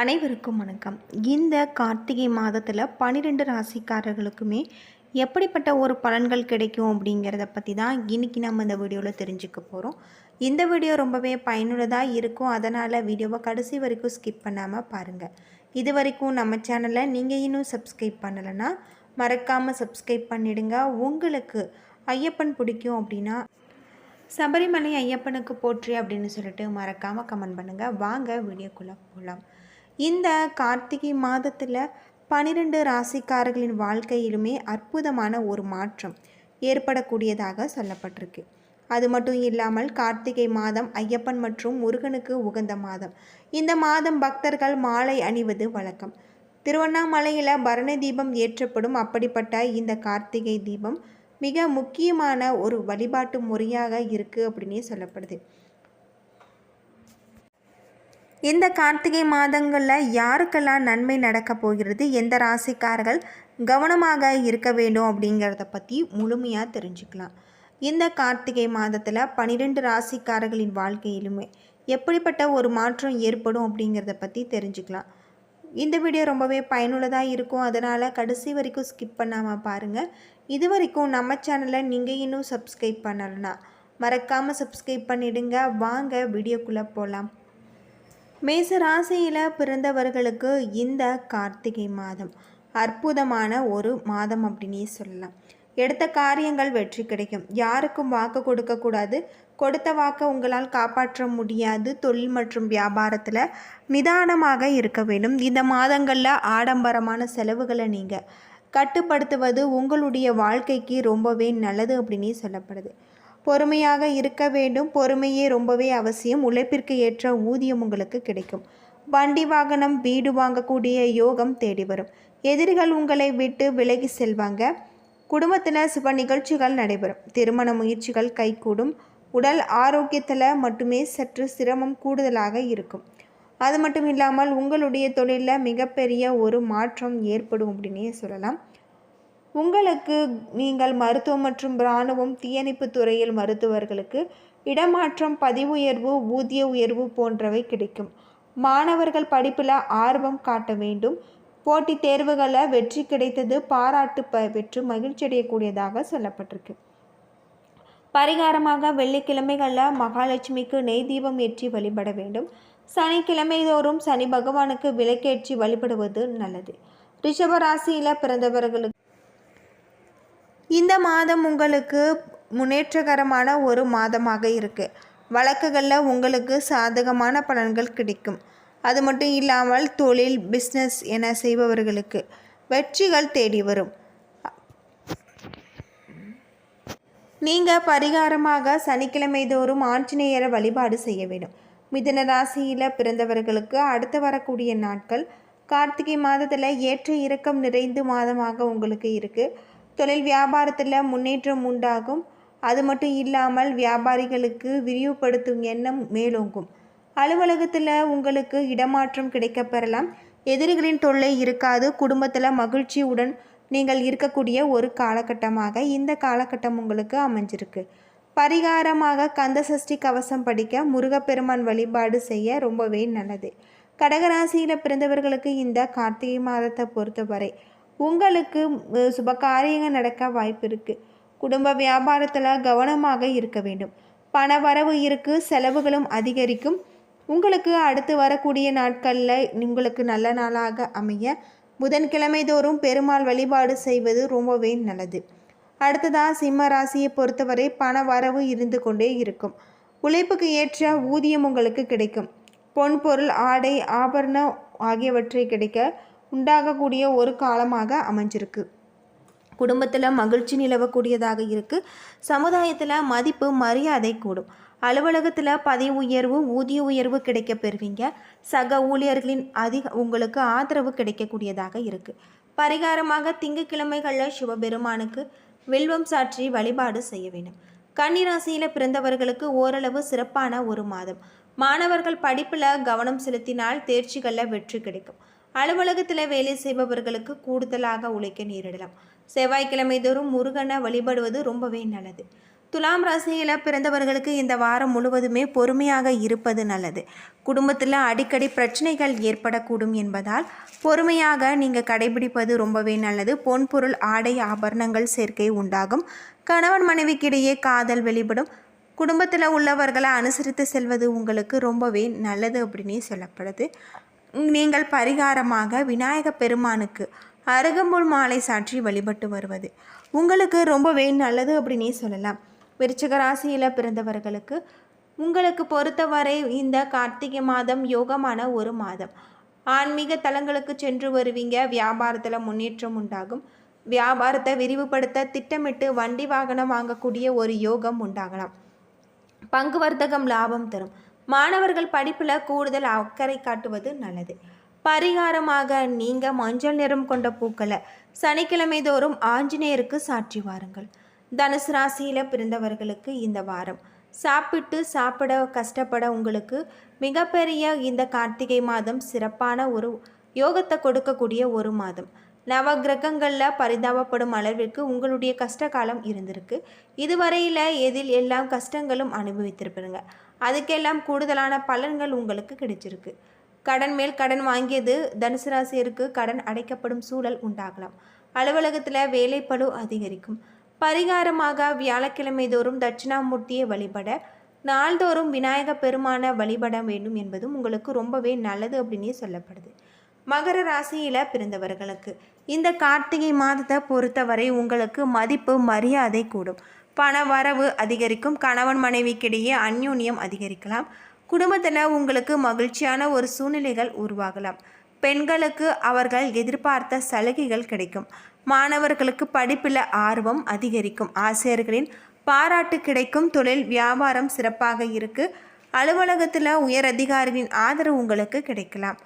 அனைவருக்கும் வணக்கம். இந்த கார்த்திகை மாதத்தில் பன்னிரெண்டு ராசிக்காரர்களுக்குமே எப்படிப்பட்ட ஒரு பலன்கள் கிடைக்கும் அப்படிங்கிறத பற்றி தான் இன்னைக்கு நம்ம இந்த வீடியோவில் தெரிஞ்சுக்க போகிறோம் இந்த வீடியோ ரொம்பவே பயனுள்ளதாக இருக்கும். அதனால் வீடியோவை கடைசி வரைக்கும் ஸ்கிப் பண்ணாமல் பாருங்கள் இது வரைக்கும் நம்ம சேனலை நீங்கள் இன்னும் சப்ஸ்கிரைப் பண்ணலைன்னா மறக்காமல் சப்ஸ்கிரைப் பண்ணிடுங்க. உங்களுக்கு ஐயப்பன் பிடிக்கும் அப்படின்னா சபரிமலை ஐயப்பனுக்கு போற்றி அப்படின்னு சொல்லிட்டு மறக்காமல் கமெண்ட் பண்ணுங்கள் வாங்க வீடியோக்குள்ளே போகலாம் இந்த கார்த்திகை மாதத்தில் பனிரெண்டு ராசிக்காரர்களின் வாழ்க்கையிலுமே அற்புதமான ஒரு மாற்றம் ஏற்படக்கூடியதாக சொல்லப்பட்டிருக்கு. அது மட்டும் இல்லாமல் கார்த்திகை மாதம் ஐயப்பன் மற்றும் முருகனுக்கு உகந்த மாதம். இந்த மாதம் பக்தர்கள் மாலை அணிவது வழக்கம். திருவண்ணாமலையில் பரணி தீபம் ஏற்றப்படும் அப்படிப்பட்ட இந்த கார்த்திகை தீபம் மிக முக்கியமான ஒரு வழிபாட்டு முறையாக இருக்குது அப்படின்னே சொல்லப்படுது. இந்த கார்த்திகை மாதங்களில் யாருக்கெல்லாம் நன்மை நடக்க போகிறது? எந்த ராசிக்காரர்கள் கவனமாக இருக்க வேண்டும் அப்படிங்கிறத பற்றி முழுமையாக தெரிஞ்சுக்கலாம். இந்த கார்த்திகை மாதத்தில் பன்னிரெண்டு ராசிக்காரர்களின் வாழ்க்கையிலுமே எப்படிப்பட்ட ஒரு மாற்றம் ஏற்படும் அப்படிங்கிறத பற்றி தெரிஞ்சுக்கலாம். இந்த வீடியோ ரொம்பவே பயனுள்ளதாக இருக்கும். அதனால் கடைசி வரைக்கும் ஸ்கிப் பண்ணாமல் பாருங்கள் இது வரைக்கும் நம்ம சேனலை நீங்கள் இன்னும் சப்ஸ்கிரைப் பண்ணலன்னா மறக்காமல் சப்ஸ்கிரைப் பண்ணிடுங்க. வாங்க வீடியோக்குள்ளே போகலாம் மேச ராசியில் பிறந்தவர்களுக்கு இந்த கார்த்திகை மாதம் அற்புதமான ஒரு மாதம் அப்படின்னே சொல்லலாம். எடுத்த காரியங்கள் வெற்றி கிடைக்கும். யாருக்கும் வாக்கு கொடுக்கக்கூடாது கொடுத்த வாக்கை உங்களால் காப்பாற்ற முடியாது. தொழில் மற்றும் வியாபாரத்தில் நிதானமாக இருக்க வேண்டும். இந்த மாதங்களில் ஆடம்பரமான செலவுகளை நீங்கள் கட்டுப்படுத்துவது உங்களுடைய வாழ்க்கைக்கு ரொம்பவே நல்லது அப்படின்னே சொல்லப்படுது. பொறுமையாக இருக்க வேண்டும். பொறுமையே ரொம்பவே அவசியம். உழைப்பிற்கு ஏற்ற ஊதியம் உங்களுக்கு கிடைக்கும். வண்டி வாகனம் வீடு வாங்கக்கூடிய யோகம் தேடி வரும். எதிரிகள் உங்களை விட்டு விலகி செல்வாங்க. குடும்பத்தில் சுப நிகழ்ச்சிகள் நடைபெறும். திருமண முயற்சிகள் கைகூடும். உடல் ஆரோக்கியத்தில் மட்டுமே சற்று சிரமம் கூடுதலாக இருக்கும். அது மட்டும் இல்லாமல் உங்களுடைய தொழிலில் மிகப்பெரிய ஒரு மாற்றம் ஏற்படும் அப்படின்னே சொல்லலாம். உங்களுக்கு நீங்கள் மருத்துவம் மற்றும் இராணுவம் தீயணைப்பு துறையில் மருத்துவர்களுக்கு இடமாற்றம் பதிவு உயர்வு ஊதிய உயர்வு போன்றவை கிடைக்கும். மாணவர்கள் படிப்பில் ஆர்வம் காட்ட வேண்டும். போட்டித் தேர்வுகளில் வெற்றி கிடைத்தது பாராட்டு ப பெற்று மகிழ்ச்சி அடையக்கூடியதாக சொல்லப்பட்டிருக்கு. பரிகாரமாக வெள்ளிக்கிழமைகளில் மகாலட்சுமிக்கு நெய் தீபம் ஏற்றி வழிபட வேண்டும். சனிக்கிழமை தோறும் சனி பகவானுக்கு விளக்கேற்றி வழிபடுவது நல்லது. ரிஷபராசியில் பிறந்தவர்களுக்கு இந்த மாதம் உங்களுக்கு முன்னேற்றகரமான ஒரு மாதமாக இருக்குது வழக்குகளில் உங்களுக்கு சாதகமான பலன்கள் கிடைக்கும். அது மட்டும் இல்லாமல் தொழில் பிஸ்னஸ் என செய்பவர்களுக்கு வெற்றிகள் தேடி வரும். நீங்கள் பரிகாரமாக சனிக்கிழமை தோறும் ஆஞ்சநேயரை வழிபாடு செய்ய வேண்டும். மிதன ராசியில் பிறந்தவர்களுக்கு அடுத்து வரக்கூடிய நாட்கள் கார்த்திகை மாதத்தில் ஏற்ற இறக்கம் நிறைந்து மாதமாக உங்களுக்கு இருக்குது தொழில் வியாபாரத்தில் முன்னேற்றம் உண்டாகும். அது மட்டும் இல்லாமல் வியாபாரிகளுக்கு விரிவுபடுத்தும் எண்ணம் மேலோங்கும். அலுவலகத்தில் உங்களுக்கு இடமாற்றம் கிடைக்கப்பெறலாம் எதிரிகளின் தொல்லை இருக்காது. குடும்பத்தில் மகிழ்ச்சியுடன் நீங்கள் இருக்கக்கூடிய ஒரு காலகட்டமாக இந்த காலகட்டம் உங்களுக்கு அமைஞ்சிருக்கு. பரிகாரமாக கந்த சஷ்டி கவசம் படிக்க முருகப்பெருமான் வழிபாடு செய்ய ரொம்பவே நல்லது. கடகராசியில் பிறந்தவர்களுக்கு இந்த கார்த்திகை மாதத்தை பொறுத்தவரை உங்களுக்கு சுப காரியங்கள் நடக்க வாய்ப்பு இருக்குது குடும்ப வியாபாரத்தில் கவனமாக இருக்க வேண்டும். பண வரவு இருக்குது செலவுகளும் அதிகரிக்கும். உங்களுக்கு அடுத்து வரக்கூடிய நாட்களில் உங்களுக்கு நல்ல நாளாக அமைய புதன்கிழமை தோறும் பெருமாள் வழிபாடு செய்வது ரொம்பவே நல்லது. அடுத்ததாக சிம்ம ராசியை பொறுத்தவரை பண வரவு இருந்து கொண்டே இருக்கும். உழைப்புக்கு ஏற்ற ஊதியம் உங்களுக்கு கிடைக்கும். பொன் பொருள் ஆடை ஆபரணம் ஆகியவற்றை கிடைக்க உண்டாகக்கூடிய ஒரு காலமாக அமைஞ்சிருக்கு. குடும்பத்தில் மகிழ்ச்சி நிலவக்கூடியதாக இருக்குது சமுதாயத்தில் மதிப்பு மரியாதை கூடும். அலுவலகத்தில் பதவி உயர்வு ஊதிய உயர்வு கிடைக்க பெறுவீங்க. சக ஊழியர்களின் அதிக உங்களுக்கு ஆதரவு கிடைக்கக்கூடியதாக இருக்குது பரிகாரமாக திங்கட்கிழமைகளில் சிவபெருமானுக்கு வில்வம் சாற்றி வழிபாடு செய்ய வேண்டும். கன்னிராசியில் பிறந்தவர்களுக்கு ஓரளவு சிறப்பான ஒரு மாதம். மாணவர்கள் படிப்பில் கவனம் செலுத்தினால் தேர்ச்சிகளில் வெற்றி கிடைக்கும். அலுவலகத்தில் வேலை செய்பவர்களுக்கு கூடுதலாக உழைக்க நேரிடலாம். செவ்வாய்க்கிழமை தோறும் முருகனை வழிபடுவது ரொம்பவே நல்லது. துலாம் ராசியில் பிறந்தவர்களுக்கு இந்த வாரம் முழுவதுமே பொறுமையாக இருப்பது நல்லது. குடும்பத்தில் அடிக்கடி பிரச்சனைகள் ஏற்படக்கூடும் என்பதால் பொறுமையாக நீங்கள் கடைபிடிப்பது ரொம்பவே நல்லது. பொன்பொருள் ஆடை ஆபரணங்கள் சேர்க்கை உண்டாகும். கணவன் மனைவிக்கிடையே காதல் வெளிப்படும். குடும்பத்தில் உள்ளவர்களை அனுசரித்து செல்வது உங்களுக்கு ரொம்பவே நல்லது அப்படின்னே சொல்லப்படுது. நீங்கள் பரிகாரமாக விநாயக பெருமானுக்கு அருகம்புல் மாலை சாற்றி வழிபட்டு வருவது. உங்களுக்கு ரொம்பவே நல்லது அப்படின்னே சொல்லலாம். விருச்சிக ராசியில் பிறந்தவர்களுக்கு உங்களுக்கு பொறுத்தவரை இந்த கார்த்திகை மாதம் யோகமான ஒரு மாதம். ஆன்மீக தலங்களுக்கு சென்று வருவீங்க. வியாபாரத்தில் முன்னேற்றம் உண்டாகும். வியாபாரத்தை விரிவுபடுத்த திட்டமிட்டு வண்டி வாகனம் வாங்கக்கூடிய ஒரு யோகம் உண்டாகலாம். பங்கு வர்த்தகம் லாபம் தரும். மாணவர்கள் படிப்பில் கூடுதல் அக்கறை காட்டுவது நல்லது. பரிகாரமாக நீங்கள் மஞ்சள் நிறம் கொண்ட பூக்களை சனிக்கிழமை தோறும் ஆஞ்சநேயருக்கு சாற்றி வாருங்கள். தனுசு ராசியில் பிறந்தவர்களுக்கு இந்த வாரம். சாப்பிட்டு சாப்பிட கஷ்டப்பட உங்களுக்கு மிகப்பெரிய இந்த கார்த்திகை மாதம் சிறப்பான ஒரு யோகத்தை கொடுக்கக்கூடிய ஒரு மாதம். நவ கிரகங்களில் பரிதாபப்படும் அளவிற்கு உங்களுடைய கஷ்ட காலம் இருந்திருக்கு. இதுவரையில் எதில் எல்லாம் கஷ்டங்களும் அனுபவித்திருப்பீங்க. அதுக்கெல்லாம் கூடுதலான பலன்கள் உங்களுக்கு கிடைச்சிருக்கு. கடன் மேல் கடன் வாங்கியது தனுசு ராசியருக்கு கடன் அடைக்கப்படும் சூழல் உண்டாகலாம். அலுவலகத்தில் வேலைப்பளு அதிகரிக்கும். பரிகாரமாக வியாழக்கிழமை தோறும் தட்சிணாமூர்த்தியை வழிபட நாள்தோறும் விநாயக பெருமான வழிபட வேண்டும் என்பதும் உங்களுக்கு ரொம்பவே நல்லது அப்படின்னே சொல்லப்படுது. மகர ராசியில் பிறந்தவர்களுக்கு இந்த கார்த்திகை மாதத்தை பொறுத்தவரை உங்களுக்கு மதிப்பு மரியாதை கூடும். பண வரவு அதிகரிக்கும் கணவன் மனைவிக்கிடையே அந்யோன்யம் அதிகரிக்கலாம். குடும்பத்தில் உங்களுக்கு மகிழ்ச்சியான ஒரு சூழ்நிலைகள் உருவாகலாம். பெண்களுக்கு அவர்கள் எதிர்பார்த்த சலுகைகள் கிடைக்கும். மாணவர்களுக்கு படிப்பில் ஆர்வம் அதிகரிக்கும். ஆசிரியர்களின் பாராட்டு கிடைக்கும். தொழில் வியாபாரம் சிறப்பாக இருக்கு. அலுவலகத்தில் உயர் அதிகாரிகளின் ஆதரவு உங்களுக்கு கிடைக்கலாம்.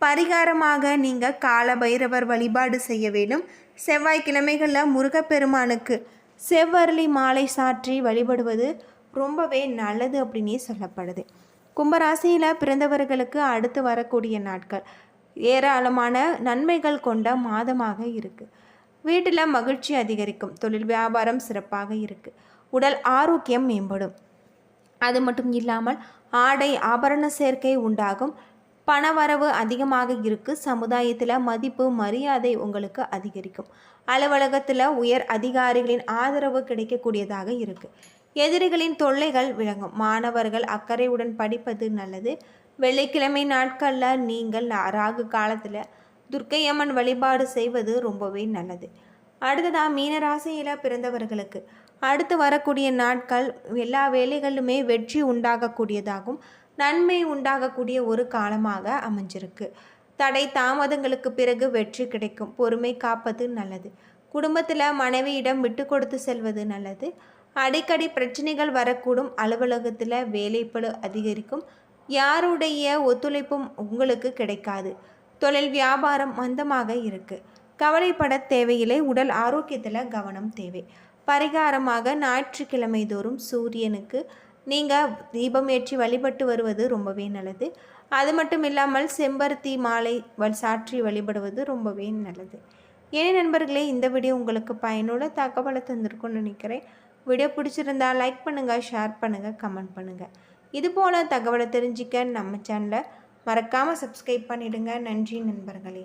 பரிகாரமாக நீங்கள் கால பைரவர் வழிபாடு செய்ய வேண்டும். செவ்வாய்க்கிழமைகளில் முருகப்பெருமானுக்கு செவ்வரளி மாலை சாற்றி வழிபடுவது ரொம்பவே நல்லது அப்படின்னே சொல்லப்படுது. கும்பராசியில் பிறந்தவர்களுக்கு அடுத்து வரக்கூடிய நாட்கள். ஏராளமான நன்மைகள் கொண்ட மாதமாக இருக்குது வீட்டில் மகிழ்ச்சி அதிகரிக்கும். தொழில் வியாபாரம் சிறப்பாக இருக்குது உடல் ஆரோக்கியம் மேம்படும். அது மட்டும் இல்லாமல் ஆடை ஆபரண சேர்க்கை உண்டாகும். பணவரவு அதிகமாக இருக்கு. சமுதாயத்தில் மதிப்பு மரியாதை உங்களுக்கு அதிகரிக்கும். அலுவலகத்தில் உயர் அதிகாரிகளின் ஆதரவு கிடைக்கக்கூடியதாக இருக்குது எதிரிகளின் தொல்லைகள் விளங்கும். மாணவர்கள் அக்கறையுடன் படிப்பது நல்லது. வெள்ளிக்கிழமை நாட்களில் நீங்கள் ராகு காலத்தில் துர்க்கையம்மன் வழிபாடு செய்வது ரொம்பவே நல்லது. அடுத்ததாக மீனராசியில் பிறந்தவர்களுக்கு. அடுத்து வரக்கூடிய நாட்கள் எல்லா வேலைகளிலுமே வெற்றி உண்டாகக்கூடியதாகும். நன்மை உண்டாகக்கூடிய ஒரு காலமாக அமைஞ்சிருக்கு. தடை தாமதங்களுக்கு பிறகு வெற்றி கிடைக்கும். பொறுமை காப்பது நல்லது. குடும்பத்தில் மனைவியிடம் விட்டு கொடுத்து செல்வது நல்லது. அடிக்கடி பிரச்சனைகள் வரக்கூடும். அலுவலகத்தில் வேலைப்பழு அதிகரிக்கும். யாருடைய ஒத்துழைப்பும் உங்களுக்கு கிடைக்காது. தொழில் வியாபாரம் மந்தமாக இருக்குது கவலைப்பட தேவையில்லை. உடல் ஆரோக்கியத்தில் கவனம் தேவை. பரிகாரமாக ஞாயிற்றுக்கிழமை தோறும் சூரியனுக்கு நீங்கள் தீபம் ஏற்றி வழிபட்டு வருவது ரொம்பவே நல்லது. அது மட்டும் இல்லாமல் செம்பருத்தி மாலை சாற்றி வழிபடுவது ரொம்பவே நல்லது. ஏன் நண்பர்களே இந்த வீடியோ உங்களுக்கு பயனுள்ள தகவலை தந்திருக்கும்னு நினைக்கிறேன். வீடியோ பிடிச்சிருந்தா லைக் பண்ணுங்கள் ஷேர் பண்ணுங்கள் கமெண்ட் பண்ணுங்கள் இது போல் தகவலை தெரிஞ்சிக்க நம்ம சேனலை மறக்காமல் சப்ஸ்கிரைப் பண்ணிவிடுங்க நன்றி நண்பர்களே.